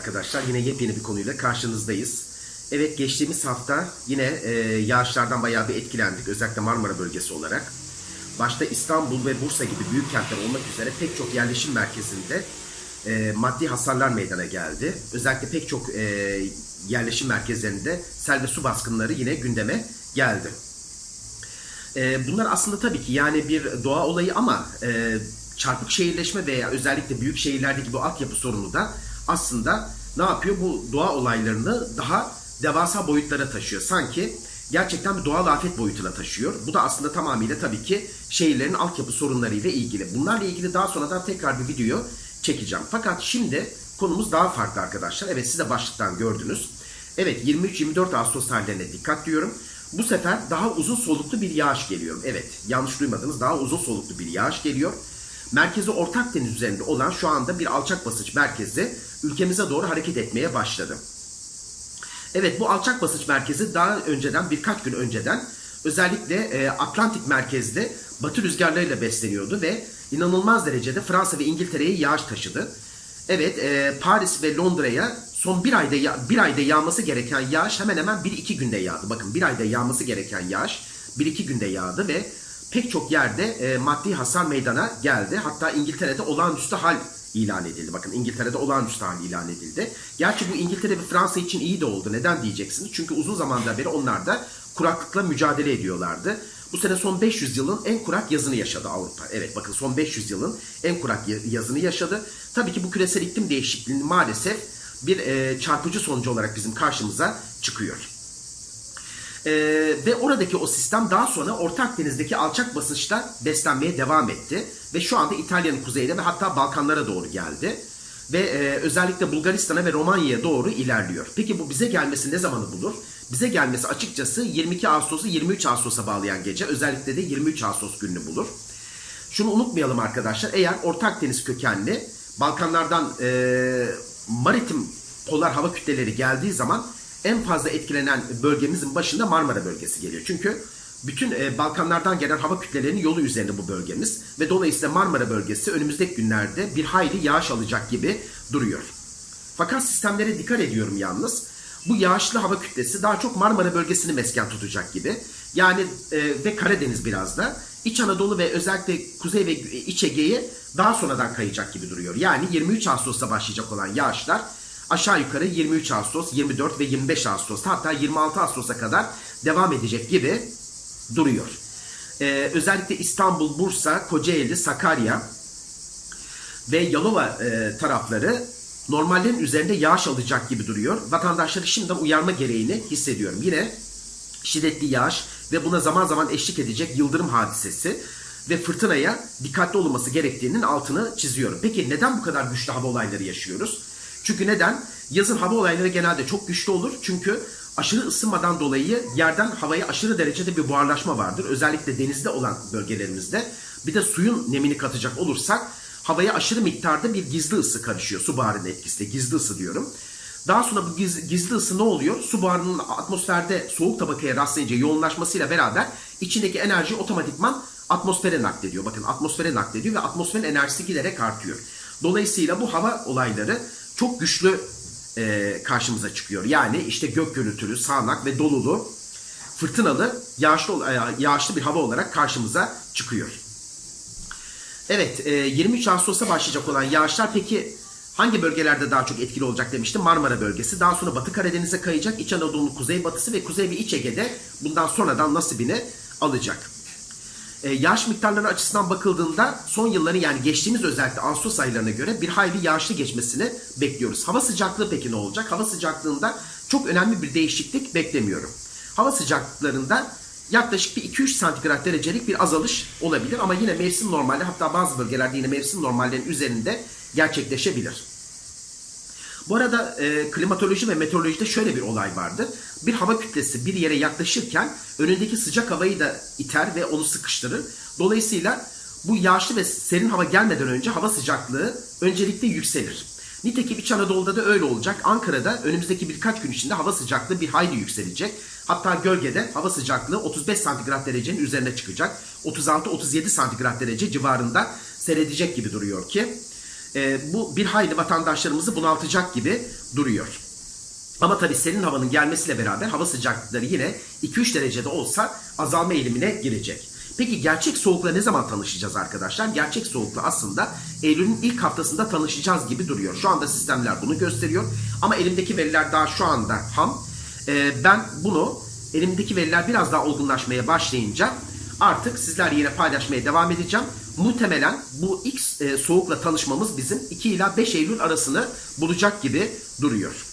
Arkadaşlar. Yine yepyeni bir konuyla karşınızdayız. Evet geçtiğimiz hafta yine e, yağışlardan bayağı bir etkilendik. Özellikle Marmara bölgesi olarak. Başta İstanbul ve Bursa gibi büyük kentler olmak üzere pek çok yerleşim merkezinde e, maddi hasarlar meydana geldi. Özellikle pek çok e, yerleşim merkezlerinde sel ve su baskınları yine gündeme geldi. E, bunlar aslında tabii ki yani bir doğa olayı ama e, çarpık şehirleşme veya özellikle büyük şehirlerdeki bu altyapı sorunu da aslında ne yapıyor? Bu doğa olaylarını daha devasa boyutlara taşıyor. Sanki gerçekten bir doğal afet boyutuna taşıyor. Bu da aslında tamamıyla tabii ki şehirlerin altyapı sorunlarıyla ilgili. Bunlarla ilgili daha sonradan tekrar bir video çekeceğim. Fakat şimdi konumuz daha farklı arkadaşlar. Evet siz de başlıktan gördünüz. Evet 23-24 Ağustos tarihlerine dikkat diyorum. Bu sefer daha uzun soluklu bir yağış geliyor. Evet yanlış duymadınız daha uzun soluklu bir yağış geliyor. Merkezi Orta Akdeniz üzerinde olan şu anda bir alçak basınç merkezi ülkemize doğru hareket etmeye başladı. Evet bu alçak basınç merkezi daha önceden birkaç gün önceden özellikle e, Atlantik merkezde batı rüzgarlarıyla besleniyordu ve inanılmaz derecede Fransa ve İngiltere'ye yağış taşıdı. Evet e, Paris ve Londra'ya son bir ayda bir ayda yağması gereken yağış hemen hemen 1-2 günde yağdı. Bakın bir ayda yağması gereken yağış 1-2 günde yağdı ve pek çok yerde e, maddi hasar meydana geldi. Hatta İngiltere'de olağanüstü hal ilan edildi. Bakın İngiltere'de olağanüstü hal ilan edildi. Gerçi bu İngiltere ve Fransa için iyi de oldu. Neden diyeceksiniz? Çünkü uzun zamandan beri onlar da kuraklıkla mücadele ediyorlardı. Bu sene son 500 yılın en kurak yazını yaşadı Avrupa. Evet bakın son 500 yılın en kurak ya- yazını yaşadı. Tabii ki bu küresel iklim değişikliğinin maalesef bir e, çarpıcı sonucu olarak bizim karşımıza çıkıyor. Ee, ve oradaki o sistem daha sonra Orta Akdeniz'deki alçak basınçta beslenmeye devam etti. Ve şu anda İtalya'nın kuzeyine ve hatta Balkanlara doğru geldi. Ve e, özellikle Bulgaristan'a ve Romanya'ya doğru ilerliyor. Peki bu bize gelmesi ne zamanı bulur? Bize gelmesi açıkçası 22 Ağustos'u 23 Ağustos'a bağlayan gece özellikle de 23 Ağustos gününü bulur. Şunu unutmayalım arkadaşlar. Eğer Orta Akdeniz kökenli Balkanlardan e, maritim polar hava kütleleri geldiği zaman en fazla etkilenen bölgemizin başında Marmara bölgesi geliyor. Çünkü bütün e, Balkanlardan gelen hava kütlelerinin yolu üzerinde bu bölgemiz ve dolayısıyla Marmara bölgesi önümüzdeki günlerde bir hayli yağış alacak gibi duruyor. Fakat sistemlere dikkat ediyorum yalnız. Bu yağışlı hava kütlesi daha çok Marmara bölgesini mesken tutacak gibi. Yani e, ve Karadeniz biraz da. İç Anadolu ve özellikle Kuzey ve İç Ege'ye daha sonradan kayacak gibi duruyor. Yani 23 Ağustos'ta başlayacak olan yağışlar aşağı yukarı 23 Ağustos, 24 ve 25 Ağustos'ta hatta 26 Ağustos'a kadar devam edecek gibi duruyor. E, özellikle İstanbul, Bursa, Kocaeli, Sakarya, ve Yalova e, tarafları normallerin üzerinde yağış alacak gibi duruyor. Vatandaşları şimdiden uyarma gereğini hissediyorum. Yine şiddetli yağış ve buna zaman zaman eşlik edecek yıldırım hadisesi ve fırtınaya dikkatli olunması gerektiğinin altını çiziyorum. Peki neden bu kadar güçlü hava olayları yaşıyoruz? Çünkü neden? Yazın hava olayları genelde çok güçlü olur. Çünkü aşırı ısınmadan dolayı yerden havaya aşırı derecede bir buharlaşma vardır. Özellikle denizde olan bölgelerimizde. Bir de suyun nemini katacak olursak havaya aşırı miktarda bir gizli ısı karışıyor. Su buharının etkisiyle gizli ısı diyorum. Daha sonra bu giz- gizli ısı ne oluyor? Su buharının atmosferde soğuk tabakaya rastlayınca yoğunlaşmasıyla beraber içindeki enerji otomatikman atmosfere naklediyor. Bakın atmosfere naklediyor ve atmosferin enerjisi giderek artıyor. Dolayısıyla bu hava olayları çok güçlü e, karşımıza çıkıyor. Yani işte gök gürültülü, sağanak ve dolulu, fırtınalı, yağışlı, e, yağışlı bir hava olarak karşımıza çıkıyor. Evet, e, 23 Ağustos'ta başlayacak olan yağışlar peki hangi bölgelerde daha çok etkili olacak demiştim? Marmara bölgesi. Daha sonra Batı Karadeniz'e kayacak. İç Anadolu'nun kuzeybatısı ve Kuzey ve İç Ege'de bundan sonradan nasibini alacak. E, yağış miktarları açısından bakıldığında son yılların yani geçtiğimiz özellikle Ağustos aylarına göre bir hayli yağışlı geçmesini bekliyoruz. Hava sıcaklığı peki ne olacak? Hava sıcaklığında çok önemli bir değişiklik beklemiyorum. Hava sıcaklıklarında yaklaşık bir 2-3 santigrat derecelik bir azalış olabilir ama yine mevsim normali hatta bazı bölgelerde yine mevsim normallerinin üzerinde gerçekleşebilir. Bu arada e, klimatoloji ve meteorolojide şöyle bir olay vardır. Bir hava kütlesi bir yere yaklaşırken önündeki sıcak havayı da iter ve onu sıkıştırır. Dolayısıyla bu yağışlı ve serin hava gelmeden önce hava sıcaklığı öncelikle yükselir. Nitekim İç Anadolu'da da öyle olacak. Ankara'da önümüzdeki birkaç gün içinde hava sıcaklığı bir hayli yükselecek. Hatta gölgede hava sıcaklığı 35 santigrat derecenin üzerine çıkacak. 36-37 santigrat derece civarında seyredecek gibi duruyor ki e, bu bir hayli vatandaşlarımızı bunaltacak gibi duruyor. Ama tabii serin havanın gelmesiyle beraber hava sıcaklıkları yine 2-3 derecede olsa azalma eğilimine girecek. Peki gerçek soğukla ne zaman tanışacağız arkadaşlar? Gerçek soğukla aslında Eylül'ün ilk haftasında tanışacağız gibi duruyor. Şu anda sistemler bunu gösteriyor. Ama elimdeki veriler daha şu anda ham. Ee, ben bunu elimdeki veriler biraz daha olgunlaşmaya başlayınca artık sizlerle yine paylaşmaya devam edeceğim. Muhtemelen bu ilk e, soğukla tanışmamız bizim 2 ila 5 Eylül arasını bulacak gibi duruyor.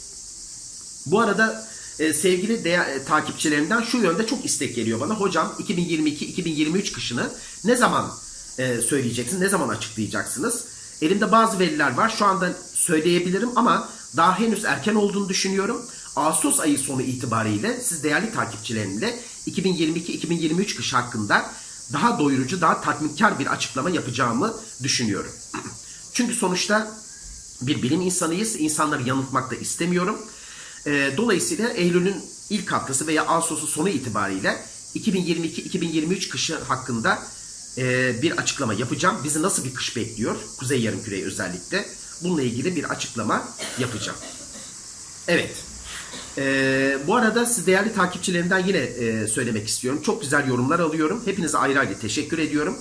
Bu arada e, sevgili değer, e, takipçilerimden şu yönde çok istek geliyor bana. Hocam 2022-2023 kışını ne zaman e, söyleyeceksiniz, ne zaman açıklayacaksınız? Elimde bazı veriler var. Şu anda söyleyebilirim ama daha henüz erken olduğunu düşünüyorum. Ağustos ayı sonu itibariyle siz değerli takipçilerimle 2022-2023 kış hakkında daha doyurucu, daha tatminkar bir açıklama yapacağımı düşünüyorum. Çünkü sonuçta bir bilim insanıyız. İnsanları yanıltmak da istemiyorum. Ee, dolayısıyla Eylül'ün ilk haftası veya Ağustos'un sonu itibariyle 2022-2023 kışı hakkında e, bir açıklama yapacağım. Bizi nasıl bir kış bekliyor? Kuzey Yarımküre'yi özellikle. Bununla ilgili bir açıklama yapacağım. Evet. Ee, bu arada siz değerli takipçilerimden yine e, söylemek istiyorum. Çok güzel yorumlar alıyorum. Hepinize ayrı ayrı teşekkür ediyorum.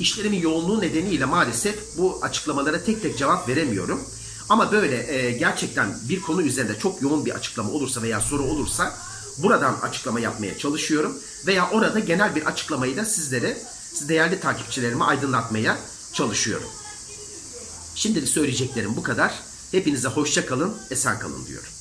İşlerimin yoğunluğu nedeniyle maalesef bu açıklamalara tek tek cevap veremiyorum. Ama böyle e, gerçekten bir konu üzerinde çok yoğun bir açıklama olursa veya soru olursa buradan açıklama yapmaya çalışıyorum. Veya orada genel bir açıklamayı da sizlere, siz değerli takipçilerime aydınlatmaya çalışıyorum. Şimdilik söyleyeceklerim bu kadar. Hepinize hoşça kalın, esen kalın diyorum.